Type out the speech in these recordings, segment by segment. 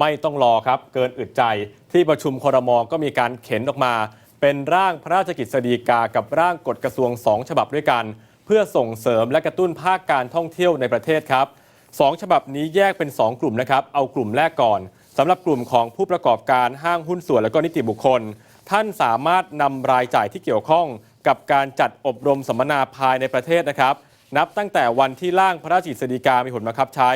ไม่ต้องรอครับ เกินอึดใจที่ประชุมครมก็มีการเข็นออกมา เป็นร่างพระราชกิจสฎีกากับร่างกฎกระทรวงสองฉบับด้วยกัน เพื่อส่งเสริมและกระตุ้นภาคการท่องเที่ยวในประเทศครับสองฉบับนี้แยกเป็น 2 กลุ่มนะครับเอากลุ่มแรกก่อนสำหรับกลุ่มของผู้ประกอบการห้างหุ้นส่วนและก็นิติบุคคล ท่านสามารถนำรายจ่ายที่เกี่ยวข้องกับการจัดอบรมสัมมนาภายในประเทศนะครับ นับตั้งแต่วันที่ร่างพระราชกิจสฎีกามีผลบังคับใช้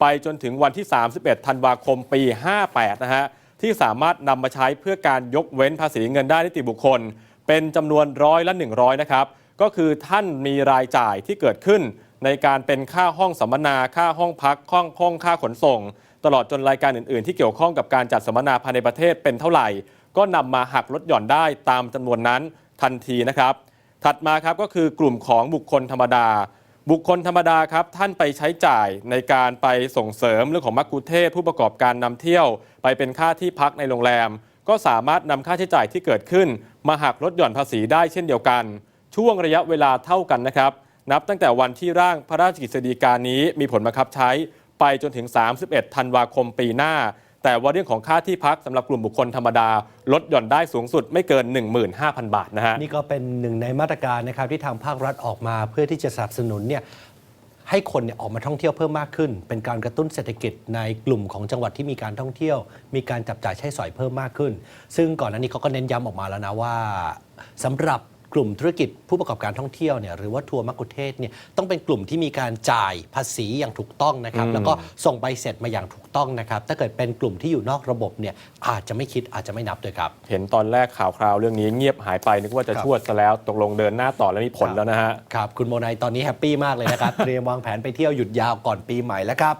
ไปจนถึงวันที่ 31 ธันวาคมปี 58 นะฮะ ที่สามารถนำมาใช้เพื่อการยกเว้นภาษีเงินได้นิติบุคคล เป็นจำนวนร้อยละ 100 นะครับ ก็คือท่านมีรายจ่ายที่เกิดขึ้น ในการเป็นค่าห้องสัมมนา ค่าห้องพัก ห้องห้องค่าขนส่ง ตลอดจนรายการอื่น ๆ ที่เกี่ยวข้องกับการจัดสัมมนาภายในประเทศเป็นเท่าไหร่ ก็นำมาหักลดหย่อนได้ตามจำนวนนั้นทันทีนะครับ ถัดมาครับก็คือกลุ่มของบุคคลธรรมดา บุคคลธรรมดาครับท่านไปใช้จ่ายในการไปส่งเสริมเรื่องของมักคุเทศผู้ประกอบการนำเที่ยว ไปเป็นค่าที่พักในโรงแรม ก็สามารถนำค่าใช้จ่ายที่เกิดขึ้น มาหักลดหย่อนภาษีได้เช่นเดียวกัน ช่วงระยะเวลาเท่ากันนะครับ นับตั้งแต่วันที่ร่างพระราชกิจสีกานี้มีผลบังคับใช้ ไปจนถึง 31 ธันวาคมปีหน้า แต่ว่าเรื่องของค่าที่พักสำหรับกลุ่มบุคคลธรรมดา ลดหย่อนได้สูงสุดไม่เกิน 15,000 บาทนะฮะนี่ก็เป็นหนึ่งในมาตรการนะครับที่ทางภาครัฐออกมาเพื่อที่จะสนับสนุนเนี่ยให้คนเนี่ยออกมาท่องเที่ยวเพิ่มมากขึ้น เป็นการกระตุ้นเศรษฐกิจในกลุ่มของจังหวัดที่มีการท่องเที่ยว มีการจับจ่ายใช้สอยเพิ่มมากขึ้น ซึ่งก่อนหน้านี้เขาก็เน้นย้ำออกมาแล้วนะว่าสำหรับ กลุ่มธุรกิจผู้ประกอบการท่องเที่ยวเนี่ยหรือว่าทัวร์มักคุเทศก์เนี่ยต้องเป็นกลุ่มที่มีการจ่ายภาษีอย่างถูกต้องนะครับอืมแล้วก็ส่งใบเสร็จมาอย่างถูกต้องนะครับ ถ้าเกิดเป็นกลุ่มที่อยู่นอกระบบเนี่ยอาจจะไม่คิดอาจจะไม่นับด้วยครับ เห็นตอนแรกข่าวคราวเรื่องนี้เงียบหายไปนึกว่าจะครับชวดซะแล้วตกลงเดินหน้าต่อแล้วมีผลแล้วนะฮะ ครับ คุณโมนายตอนนี้แฮปปี้มากเลยนะครับ เตรียมวางแผนไปเที่ยวหยุดยาวก่อนปีใหม่แล้วครับ